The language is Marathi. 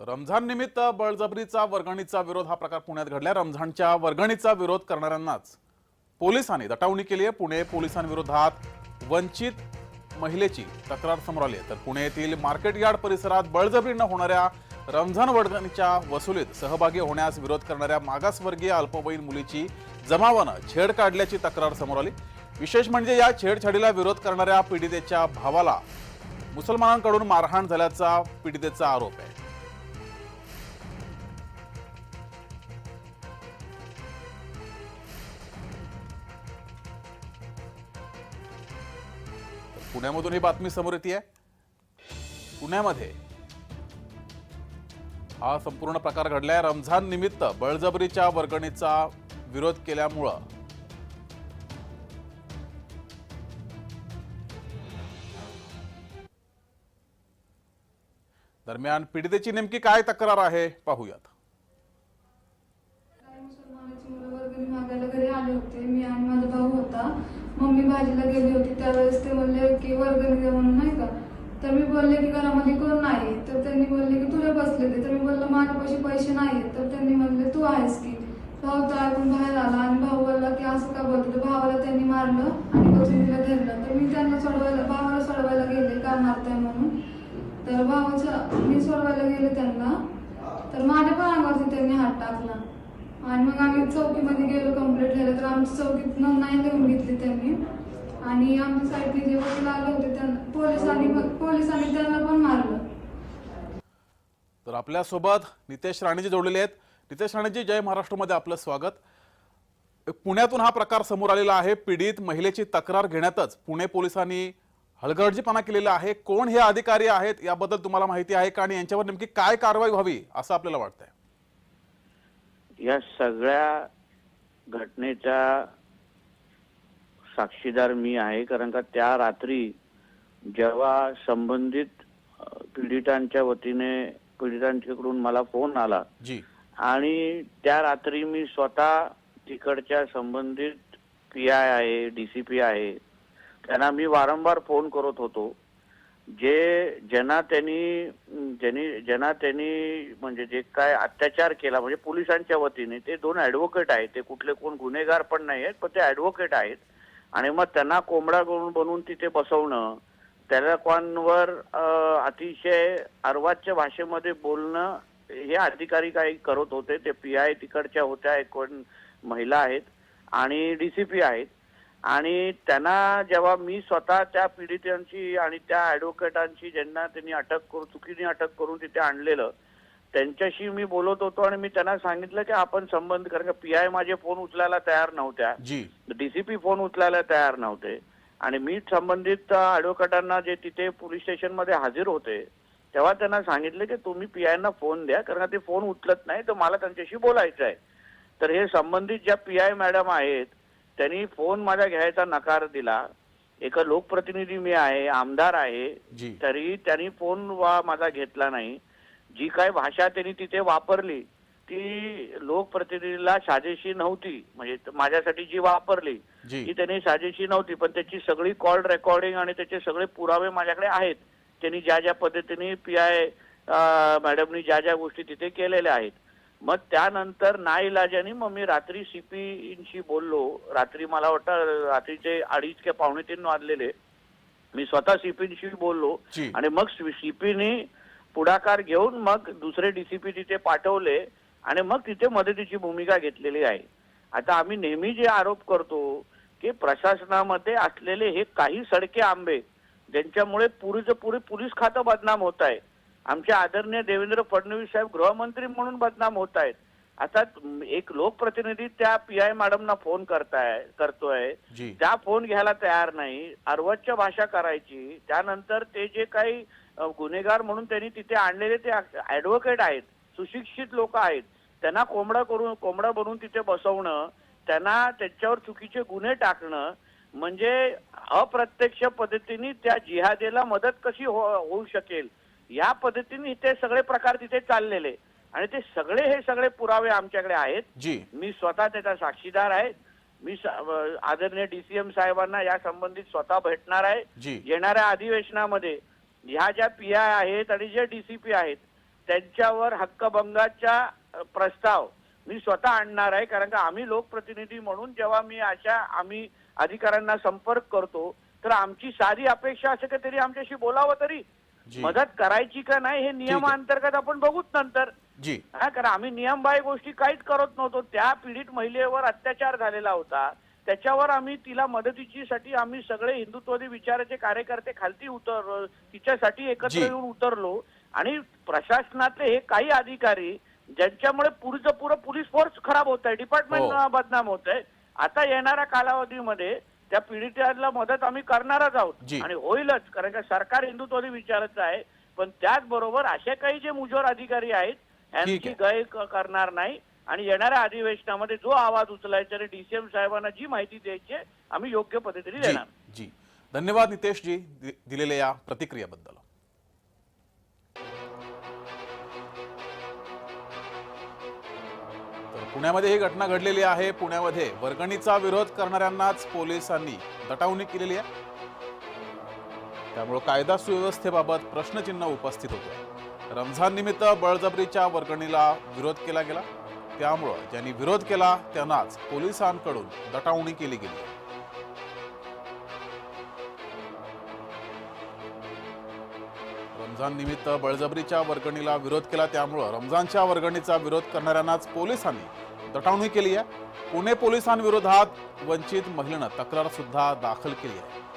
रमझान निमित्त बळजबरीचा वर्गणीचा विरोध हा प्रकार पुण्यात घडला रमझानच्या वर्गणीचा विरोध करणाऱ्यांनाच पोलिसांनी दटावणी केली आहे. पुणे पोलिसांविरोधात वंचित महिलेची तक्रार समोर आली आहे. तर पुणे येथील मार्केट यार्ड परिसरात बळजबरीनं होणाऱ्या रमझान वर्गणीच्या वसुलीत सहभागी होण्यास विरोध करणाऱ्या मागासवर्गीय अल्पवयीन मुलीची जमावानं छेड काढल्याची तक्रार समोर आली. विशेष म्हणजे या छेडछाडीला विरोध करणाऱ्या पीडितेच्या भावाला मुसलमानांकडून मारहाण झाल्याचा पीडितेचा आरोप आहे. पुण्यामधून ही बातमी समोर येते पुण्यामध्ये हा संपूर्ण प्रकार घडलाय. रमझान निमित्त बळजबरीच्या वर्गणीचा विरोध केल्यामुळं दरम्यान पीडितेची नेमकी काय तक्रार आहे पाहूयात काही मुसलमानाची मुलं वर्गणी मागायला घरी आले होते मी आणि माझा भाऊ होता मम्मी भाजीला गेली होती त्यावेळेस ते म्हणले की वर्गणी द्या म्हणून नाही का? तर मी बोलले की घरामध्ये कोण नाही? तर त्यांनी बोलले की तुला बसले ते. तर मी बोललं माझ्यापाशी पैसे नाही तर त्यांनी म्हणले तू आहेस की. भाऊ तर ऐकून बाहेर आला आणि भाऊ बोलला की असं का बोलतो? तर भावाला त्यांनी मारलं आणि कोथिंबीला धरलं. तर मी त्यांना सोडवायला भावाला सोडवायला गेले का मारताय म्हणून? तर भावाच्या मी सोडवायला गेले त्यांना. तर माझ्या पण अंगावरती त्यांनी हात टाकला. आणि मग आम्ही चौकीमध्ये गेलो कंप्लीट झालं. तर आमची चौकीत नाही लिहून घेतली त्यांनी. आणि आमच्या साईडने जे वकील आले होते त्यांना पोलिसांनी पोलिसांनी त्यांना पण मारलं. तर आपल्यासोबत नितेश राणेजी जोडलेले आहेत. नितेश राणेजी जय महाराष्ट्रमध्ये आपलं स्वागत. पुण्यातून हा प्रकार समोर आलेला आहे. पीडित महिलेची तक्रार घेण्यातच पुणे पोलिसांनी हलगर्जीपणा केलेला आहे. कोण हे अधिकारी आहेत याबद्दल तुम्हाला माहिती आहे का? आणि यांच्यावर नेमकी काय कारवाई व्हावी असं आपल्याला वाटतंय. या सगळ्या घटनेचा साक्षीदार मी आहे कारण का त्या रात्री जेव्हा संबंधित पीडितांच्या वतीने पीडितांच्याकडून मला फोन आला आणि त्या रात्री मी स्वतः तिकडच्या संबंधित पी आय आहे डीसीपी आहे त्यांना मी वारंवार फोन करत होतो. जे ज्यांना त्यांनी ज्यांनी ज्यांना त्यांनी म्हणजे जे काय अत्याचार केला म्हणजे पोलिसांच्या वतीने ते दोन ऍडव्होकेट आहेत. ते कुठले कोण गुन्हेगार पण नाही आहेत पण ते ऍडव्होकेट आहेत. आणि मग त्यांना कोंबडा करून बनवून तिथे बसवणं त्या लोकांवर अतिशय अर्वाच्य भाषेमध्ये बोलणं हे अधिकारी काही करत होते. ते पी आय तिकडच्या होत्या एक महिला आहेत. आणि डीसीपी आहेत. आणि त्यांना जेव्हा मी स्वतः त्या पीडितांची आणि त्या ऍडव्होकेटांची ज्यांना त्यांनी अटक करून चुकीने अटक करून तिथे आणलेलं त्यांच्याशी मी बोलत होतो आणि मी त्यांना सांगितलं की आपण संबंध कारण का पी आय माझे फोन उचलायला तयार नव्हत्या. जी. डीसीपी फोन उचलायला तयार नव्हते. आणि मी संबंधित ऍडव्होकेटांना जे तिथे पोलीस स्टेशनमध्ये हजर होते तेव्हा त्यांना सांगितलं की तुम्ही पी आयना फोन द्या कारण ते फोन उचलत नाही तर मला त्यांच्याशी बोलायचं आहे तर हे संबंधित ज्या पी आय मॅडम आहेत त्यांनी फोन माझा घ्यायचा नकार दिला. एक लोकप्रतिनिधी मी आहे आमदार आहे. तरी त्यांनी फोन वा माझा घेतला नाही. जी काय भाषा त्यांनी तिथे वापरली ती लोकप्रतिनिधीला साजेशी नव्हती. म्हणजे माझ्यासाठी जी वापरली ती त्यांनी साजेशी नव्हती. पण त्याची सगळी कॉल रेकॉर्डिंग आणि त्याचे सगळे पुरावे माझ्याकडे आहेत. त्यांनी ज्या ज्या पद्धतीने पी आय मॅडमनी ज्या ज्या गोष्टी तिथे केलेल्या आहेत मग त्यानंतर नाईलाजाने मग मी रात्री सीपीशी बोललो. रात्री मला वाटतं रात्रीचे अडीच किंवा पावणे तीन वाजलेले. मी स्वतः सीपीशी बोललो आणि मग सीपीने पुढाकार घेऊन मग दुसरे डीसीपी तिथे पाठवले आणि मग तिथे मदतीची भूमिका घेतलेली आहे. आता आम्ही नेहमी जे आरोप करतो की प्रशासनामध्ये असलेले हे काही सडके आंबे ज्यांच्यामुळे पुरेचं पुरे पोलीस खातं बदनाम होत आहे. आमचे आदरणीय देवेंद्र फडणवीस साहेब गृहमंत्री म्हणून बदनाम होत आहेत. आता एक लोकप्रतिनिधी त्या पी आय मॅडमना फोन करताय करतोय. त्या फोन घ्यायला तयार नाही अर्वच्य भाषा करायची त्यानंतर ते जे काही गुन्हेगार म्हणून त्यांनी तिथे आणलेले ते ऍडव्होकेट आहेत सुशिक्षित लोक आहेत. त्यांना कोंबडा करून कोंबडा बनवून तिथे बसवणं त्यांना त्याच्यावर चुकीचे गुन्हे टाकणं म्हणजे अप्रत्यक्ष पद्धतीने त्या जिहादेला मदत कशी हो होऊ शकेल? या पद्धतीने ते सगळे प्रकार तिथे चाललेले. आणि ते सगळे हे सगळे पुरावे आमच्याकडे आहेत. जी. मी स्वतः त्याचा साक्षीदार आहे. मी आदरणीय डीसीएम साहेबांना या संबंधित स्वतः भेटणार आहे. येणाऱ्या अधिवेशनामध्ये ह्या ज्या पी आय आहेत आणि जे डीसीपी आहेत त्यांच्यावर हक्कभंगाचा प्रस्ताव मी स्वतः आणणार आहे. कारण का आम्ही लोकप्रतिनिधी म्हणून जेव्हा मी अशा आम्ही अधिकाऱ्यांना संपर्क करतो तर आमची साधी अपेक्षा असं की तरी आमच्याशी बोलावं तरी. मदत करायची का नाही हे नियमांतर्गत आपण बघूच नंतर. जी. हा कारण आम्ही नियमबाह्य गोष्टी काहीच करत नव्हतो. त्या पीडित महिलेवर अत्याचार झालेला होता. त्याच्यावर आम्ही तिला मदतीची आम्ही सगळे हिंदुत्ववादी विचाराचे कार्यकर्ते खालती उतर तिच्यासाठी एकत्र. येऊन उतरलो. आणि प्रशासनातले हे काही अधिकारी ज्यांच्यामुळे पुढचं पुरं पोलीस फोर्स खराब होत आहे डिपार्टमेंट हो. बदनाम होत आहे आता येणाऱ्या कालावधीमध्ये त्या पीडिताला मदत आम्ही करणारच. आहोत. आणि होईलच कारण का सरकार हिंदुत्ववादी विचाराचं आहे. पण त्याचबरोबर असे काही जे मुजोर अधिकारी आहेत यांची. गय करणार नाही. आणि येणाऱ्या अधिवेशनामध्ये जो आवाज उचलायचा आणि डीसीएम साहेबांना जी माहिती द्यायची आम्ही योग्य पद्धतीने देणार. जी. धन्यवाद नितेश जी दिलेल्या या प्रतिक्रियेबद्दल. पुण्यामध्ये ही घटना घडलेली आहे. पुण्यामध्ये वर्गणीचा विरोध करणाऱ्यांनाच पोलिसांनी दटावणी केलेली आहे. त्यामुळे कायदा सुव्यवस्थेबाबत प्रश्नचिन्ह उपस्थित होते. रमझान निमित्त बळजबरीच्या वर्गणीला विरोध केला गेला. त्यामुळं ज्यांनी विरोध केला त्यांनाच पोलिसांकडून दटावणी केली गेली. रमजान निमित्त बळजबरीच्या वर्गणीला विरोध केला. त्यामुळं रमजानच्या वर्गणीचा विरोध करणाऱ्यांनाच पोलिसांनी दटावणी केली आहे. पुणे पोलिसांविरोधात वंचित महिलेनं तक्रार सुद्धा दाखल केली आहे.